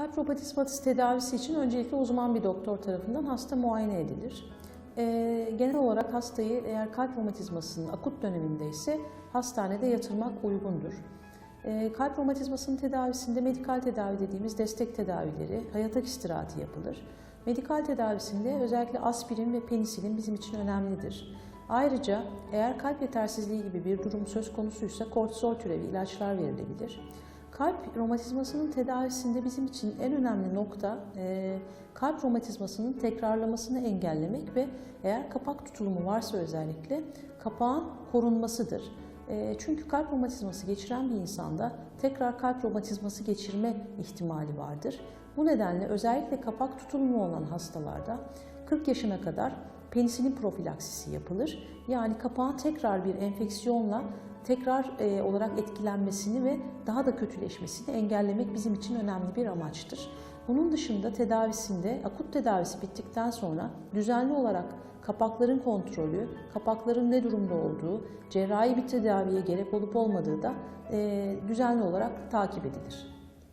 Kalp romatizması tedavisi için öncelikle uzman bir doktor tarafından hasta muayene edilir. Ee, genel olarak hastayı eğer kalp romatizmasının akut döneminde ise hastanede yatırmak uygundur. Ee, kalp romatizmasının tedavisinde medikal tedavi dediğimiz destek tedavileri, hayatak istirahati yapılır. Medikal tedavisinde özellikle aspirin ve penisilin bizim için önemlidir. Ayrıca eğer kalp yetersizliği gibi bir durum söz konusuysa kortizol türevi ilaçlar verilebilir. Kalp romatizmasının tedavisinde bizim için en önemli nokta e, kalp romatizmasının tekrarlamasını engellemek ve eğer kapak tutulumu varsa özellikle kapağın korunmasıdır. E, çünkü kalp romatizması geçiren bir insanda tekrar kalp romatizması geçirme ihtimali vardır. Bu nedenle özellikle kapak tutulumu olan hastalarda 40 yaşına kadar penisilin profilaksisi yapılır. Yani kapağın tekrar bir enfeksiyonla tekrar e, olarak etkilenmesini ve daha da kötüleşmesini engellemek bizim için önemli bir amaçtır. Bunun dışında tedavisinde akut tedavisi bittikten sonra düzenli olarak kapakların kontrolü, kapakların ne durumda olduğu, cerrahi bir tedaviye gerek olup olmadığı da e, düzenli olarak takip edilir.